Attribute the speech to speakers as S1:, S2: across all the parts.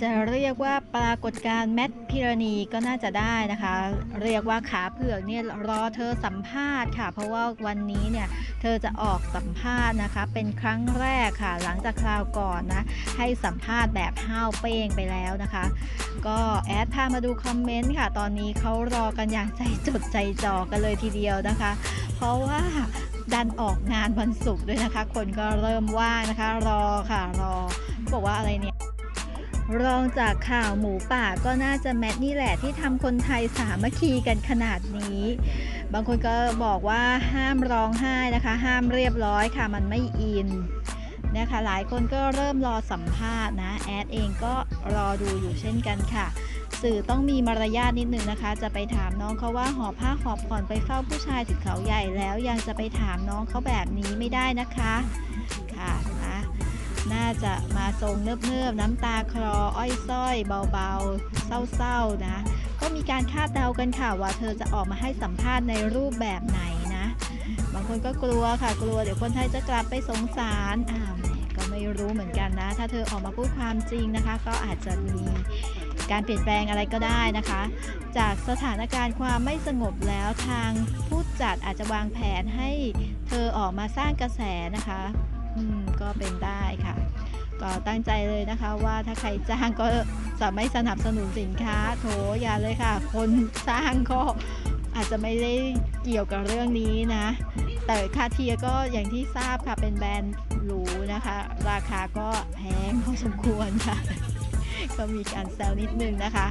S1: จะเรียกว่าปรากฏการณ์แมทพิรณีก็น่าจะได้นะคะ เรียกว่าขาเผือกเนี่ยรอเธอสัมภาษณ์ค่ะ เพราะว่าวันนี้เนี่ยเธอจะออกสัมภาษณ์นะคะ เป็นครั้งแรกค่ะ หลังจากคราวก่อนนะ ให้สัมภาษณ์แบบห้าวเป้งไปแล้วนะคะ ก็แอดพามาดูคอมเมนต์ค่ะ ตอนนี้เขารอกันอย่างใจจดใจจ่อกันเลยทีเดียวนะคะ เพราะว่าดันออกงานวันศุกร์ด้วยนะคะ คนก็เริ่มว่างนะคะ รอค่ะรอบอกว่าอะไรเนี่ย รองจากข่าวหมูป่าก็น่าจะแมทนี่แหละที่ทำคนไทยสามัคคีกันขนาดนี้ บางคนก็บอกว่าห้ามร้องไห้นะคะ ห้ามเรียบร้อยค่ะมันไม่อินนะคะหลายคนก็เริ่มรอสัมภาษณ์นะแอดเองก็รอดูอยู่เช่นกันค่ะ สื่อต้องมีมารยาทนิดนึงนะคะ จะไปถามน้องเขาว่าหอบผ้าหอบผ่อนไปเฝ้าผู้ชายถึงเขาใหญ่แล้วยังจะไปถามน้องเขาแบบนี้ไม่ได้นะคะค่ะ น่าจะมาทรงเนิบๆน้ำตาคลออ้อยส้อย เบาๆ เศร้าๆนะ ก็มีการคาดเดากันค่ะว่าเธอจะออกมาให้สัมภาษณ์ในรูปแบบไหนนะ บางคนก็กลัวค่ะกลัวเดี๋ยวคนไทยจะกลับไปสงสารอ่าแหมก็ไม่รู้เหมือนกันนะ ถ้าเธอออกมาพูดความจริงนะคะ ก็อาจจะมีการเปลี่ยนแปลงอะไรก็ได้นะคะ จากสถานการณ์ความไม่สงบแล้วทางผู้จัดอาจจะวางแผนให้เธอออกมาสร้างกระแสนะคะ อืมก็เป็นได้ค่ะ ก็ตั้งใจเลยนะคะว่าถ้าใครจ้างก็จะไม่สนับสนุนสินค้า โถอย่าเลยค่ะ คนสร้างก็อาจจะไม่ได้เกี่ยวกับเรื่องนี้นะ แต่คาเทียก็อย่างที่ทราบค่ะเป็นแบรนด์หรูนะคะ ราคาก็แพงพอสมควรค่ะ ก็มีการแซวนิดนึงนะคะ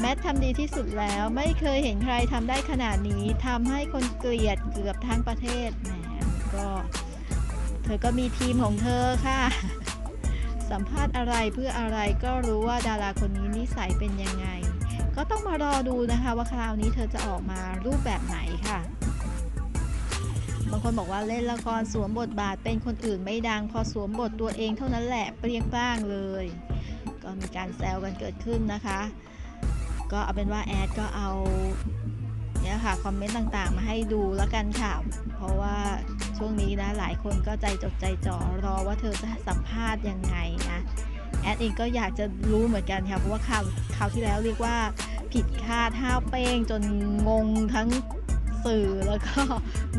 S1: แมททำดีที่สุดแล้วไม่เคยเห็นใครทำได้ขนาดนี้ทำให้คนเกลียดเกือบทั้งประเทศแหมก็ เธอก็มีทีมของเธอค่ะ สัมภาษณ์อะไรเพื่ออะไรก็รู้ว่าดาราคนนี้นิสัยเป็นยังไง ก็ต้องมารอดูนะคะว่าคราวนี้เธอจะออกมารูปแบบไหนค่ะ บางคนบอกว่าเล่นละครสวมบทบาทเป็นคนอื่นไม่ดัง พอสวมบทตัวเองเท่านั้นแหละเปรี้ยงป้างเลย ก็มีการแซวกันเกิดขึ้นนะคะ ก็เอาเป็นว่าแอดก็เอาเนี่ยค่ะคอมเมนต์ต่างๆ มาให้ดูแล้วกันค่ะ เพราะว่า ช่วงนี้นะหลายคนก็ใจจดใจจ่อรอว่าเธอจะสัมภาษณ์ยังไงนะแอดเองก็อยากจะรู้เหมือนกันค่ะเพราะว่าข่าวข่าวที่แล้วเรียกว่าผิดคาดห้าวเป้งจนงงทั้งสื่อแล้วก็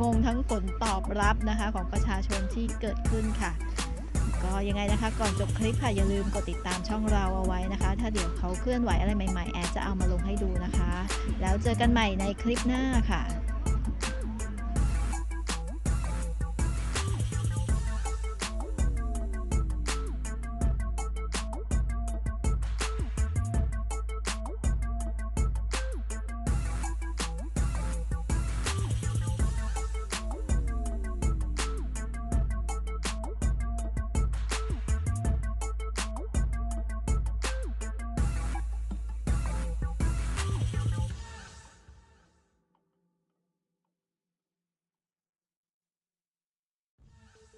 S1: งงทั้งผลตอบรับนะคะของประชาชนที่เกิดขึ้นค่ะ ก็ยังไงนะคะ ก่อนจบคลิปค่ะ อย่าลืมกดติดตามช่องเราเอาไว้นะคะ ถ้าเดี๋ยวเขาเคลื่อนไหวอะไรใหม่ ๆ แอดจะเอามาลงให้ดูนะคะ แล้วเจอกันใหม่ในคลิปหน้าค่ะ